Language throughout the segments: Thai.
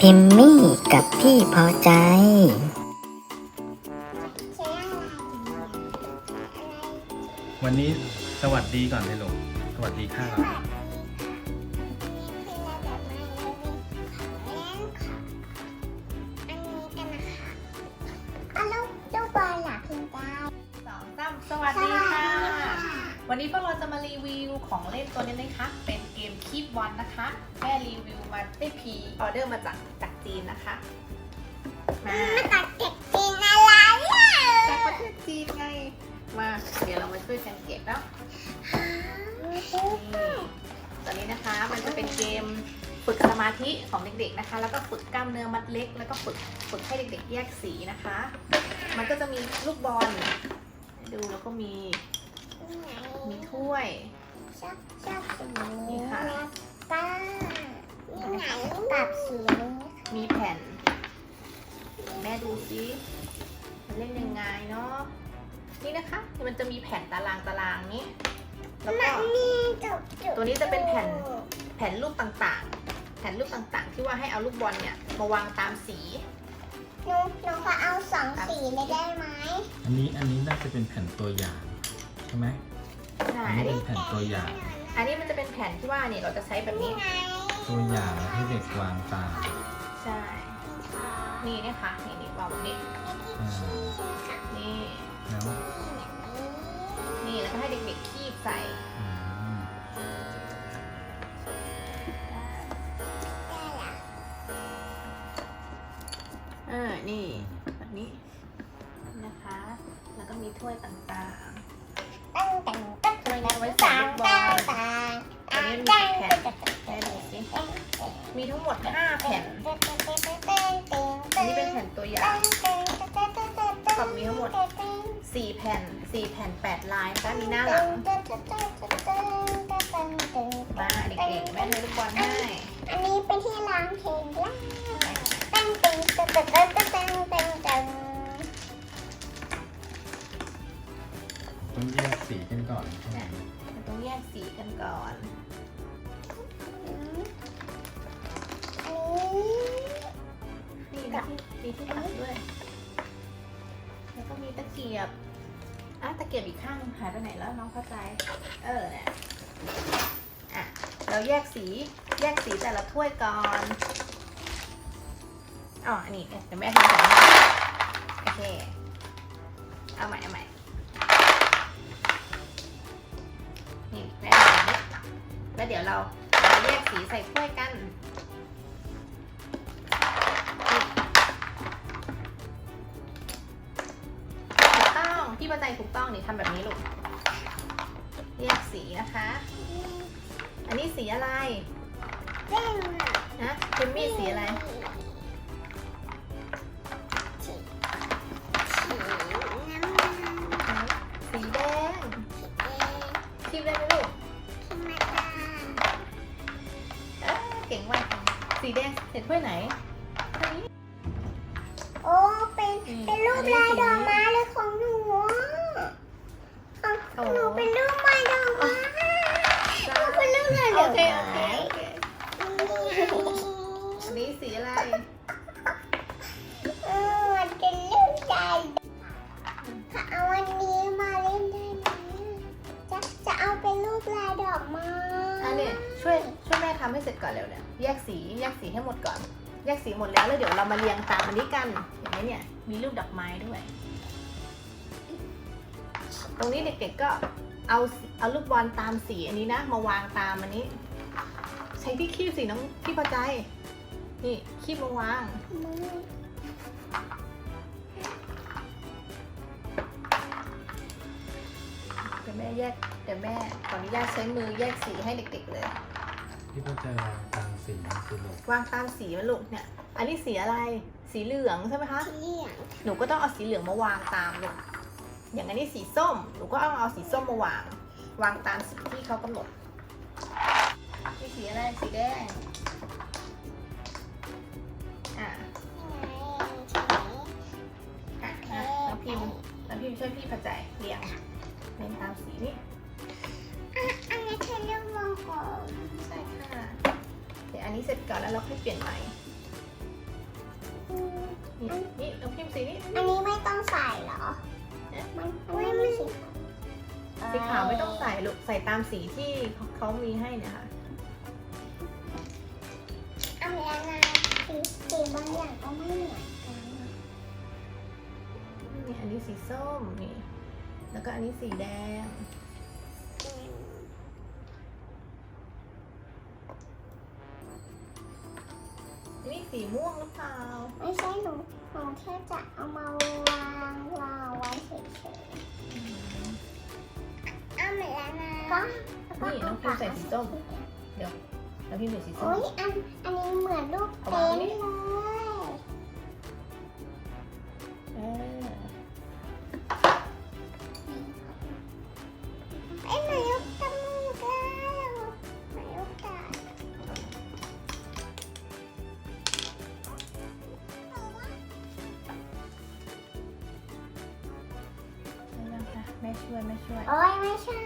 พิมมี่กับพี่พอใจ วันนี้สวัสดีก่อนเลยลูกสวัสดีค่ะสวัสดีค่ะ วันนี้พวกเราจะมารีวิวของเล่นตัวนี้นะคะเป็น มคีบวันนะคะ แม่รีวิวมาได้พีออเดอร์มาจากจากจีนนะคะมามาตัดเก็บจีนอะไรอะจากประเทศจีนไง มาเดี๋ยวเรามาช่วยกันเก็บแล้วนี่ตอนนี้นะคะมันจะเป็นเกมฝึกสมาธิของเด็กๆนะคะ แล้วก็ฝึกกล้ามเนื้อมัดเล็ก แล้วก็ฝึกฝึกให้เด็กๆ แยกสีนะคะ มันก็จะมีลูกบอล ดูแล้วก็มีมีถ้วยชอบชอบ ปรับสีนี้มีแผ่น แม่ดูซิมันเล่นยังไงเนาะนี่นะคะมันจะมีแผ่นตารางตารางนี้ แล้วก็มันมีจุดจุดตัวนี้จะเป็นแผ่นแผ่นรูปต่างๆ แผ่นรูปต่างๆ ที่ว่าให้เอาลูกบอลเนี่ยมาวางตามสีหนูหนูขอเอาสองสีเลยได้ไหมอันนี้อันนี้น่าจะเป็นแผ่นตัวอย่างใช่ไหมใช่อันอันนี้นี้เป็นแผ่นตัวอย่าง อันนี้มันจะเป็นแผ่นที่ว่าเนี่ยเราจะใช้แบบนี้ไง ตัวอย่างให้เด็กวางตามใช่ นี่นะคะนี่นี่วางแบบนี้อ่านี่ แล้ว นี่แล้วก็ให้เด็กๆคีบใส่ มีทั้งหมด 5 แผ่น อันนี้เป็นแผ่นตัวอย่างกับมีทั้งหมด 4 แผ่น 4 แผ่น 8 ลายนะคะมีหน้าหลัง มาเด็กๆแม่เทลูกบอลให้อันนี้เป็นที่ร้องเพลงล่าตั้งตึงตึงตึงตึงตึงตึงตึงตึงต้องแยกสีกันก่อนใช่ไหมต้องแยกสีกันก่อน นี่นะมีที่ตัดด้วย แล้วก็มีตะเกียบอะตะเกียบอีกข้างหายไปไหนแล้วน้องเข้าใจ เออเนี่ยอะ เราแยกสีแยกสีแต่ละถ้วยก่อนอ๋ออันนี้เดี๋ยวแม่ทำแบบนี้โอเค เอาใหม่เอาใหม่นี่แม่ทำแบบนี้แล้วเดี๋ยวเราเราแยกสีใส่ถ้วยกัน พี่ประใจถูกต้องนี่ทำแบบนี้ลูกแยกสีนะคะ อันนี้สีอะไรเต้นะเจมมี่สีอะไร สีแดงคีบได้ไหมลูกเอ้ยเก่งว่ะสีแดงเสร็จถ้วยไหนอันโอ้ เป็น เป็นรูปลายดอกไม้เลยของหนู ของหนูเป็นรูปลายดอกไม้หนูเป็นรูปลายดโออกเคไม้โอเคโอเคอันนี้สีอะไรเออมันเป็นรูปลายถ้าเอาวันนี้มาเล่นได้ไหมจะจะเอาเป็นรูปลายดอกไม้อันนี้ช่วยช่วยแม่ทำให้เสร็จก่อนเร็วเนี่ยแยกสีแยกสีให้หมดก่อน แยกสีหมดแล้วแล้วเดี๋ยวเรามาเรียงตามอันนี้กันเห็นไหมเนี่ยมีรูปดอกไม้ด้วย ตรงนี้เด็กๆก็เอาสีเอาลูกบอลตามสีอันนี้นะ มาวางตามอันนี้ ใช้ที่คีบสีน้องพี่พอใจ นี่คีบมาวางเดี๋ยวแม่แยกเดี๋ยวแม่ขออนุญาตใช้มือแยกสีให้เด็ก ๆ เลย พี่ก็จะวางตามสีสีลูกวางตามสีมันลูกเนี่ย อันนี้สีอะไร สีเหลืองใช่ไหมคะเลี่ยงหนูก็ต้องเอาสีเหลืองมาวางตามลูก อย่างอันนี้สีส้ม หนูก็ต้องเอาสีส้มมาวาง วางตามสีที่เขากำหนดนี่สีอะไร สีแดง อะอะนะน้องพิมพ์น้องพิมพ์ช่วยพี่ประจัยเรียงเรียงตามสีนี่ อันนี้คือรูปวงกลมใช่ค่ะ เดี๋ยวอันนี้เสร็จก่อนแล้วเราค่อยเปลี่ยนใหม่ นี่นี่น้องพิมพ์สีนี้ อันนี้ไม่ต้องใส่เหรอ มันไม่ไม่สีสีขาวไม่ต้องใส่ลูกใส่ตามสีที่เขามีให้เนี่ยค่ะอันนี้นะสีสีบางอย่างก็ไม่เหมือนกันนะนี่อันนี้สีส้มนี่ แล้วก็อันนี้สีแดงนี่สีม่วงหรือเปล่าไม่ใช่หนู หนูแค่จะเอามาวางวางไว้เฉยๆเอาเหมือนแล้วนะก็นี่น้องพิมพ์ใส่สีส้ม เดี๋ยว แล้วพี่ใส่สีส้โอ้ม ยอันอันนี้เหมือนลูกเอาเต็วางนไว้ท์นี่เลย ช่วยแม่ช่วย โอ้ยไม่ใช่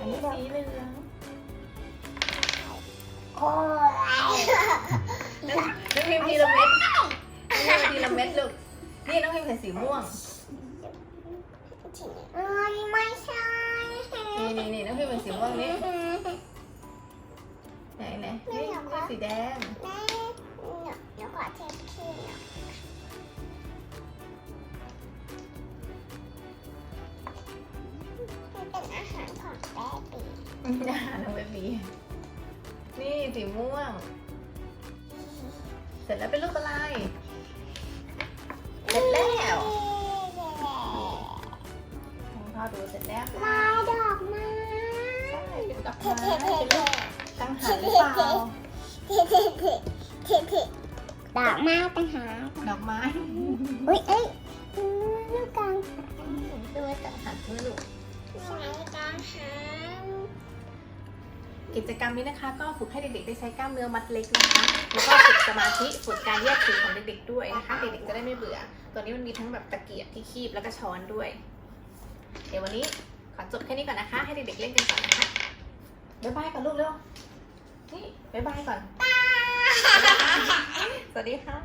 อันนี้สีเหลืองโอ้ยน้องพิมพ์ทีละเม็ดน้องพิมพ์ทีละเม็ดลูก นี่น้องพิมพ์ใส่สีม่วงเอ้ยไม่ใช่นี่นี่นี่น้องพิมพ์เป็นสีม่วงนี่ ไหนไหนนี่นี่สีแดง แม่เดี๋ยวเดี๋ยวขอเทปที่หน่อย อาหารน้องเบบีนี่สีม่วง เสร็จแล้วเป็นรูปอะไร เสร็จแล้วของพ่อดูเสร็จแล้วลายดอกไม้ใช่เป็นดอกไม้เทเทเป็นรูปกังหันหรือเปล่าดอกไม้ต่างหากดอกไม้อุ้ยเอ้ยลูกกลางดูไว้กังหันด้วยลูกใช้กลางหาง กิจกรรมนี้นะคะก็ฝึกให้เด็กๆได้ใช้กล้ามเนื้อมัดเล็กนะคะแล้วก็ฝึกสมาธิฝึกการแยกสีของเด็กๆด้วยนะคะเด็กๆจะได้ไม่เบื่อ ตัวนี้มันมีทั้งแบบตะเกียบที่คีบแล้วก็ช้อนด้วย เดี๋ยววันนี้ขอจบแค่นี้ก่อนนะคะ ให้เด็กๆเล่นกันก่อนนะคะบ๊ายบายก่อนลูกเร็วนี่บ๊ายบายก่อน สวัสดีค่ะ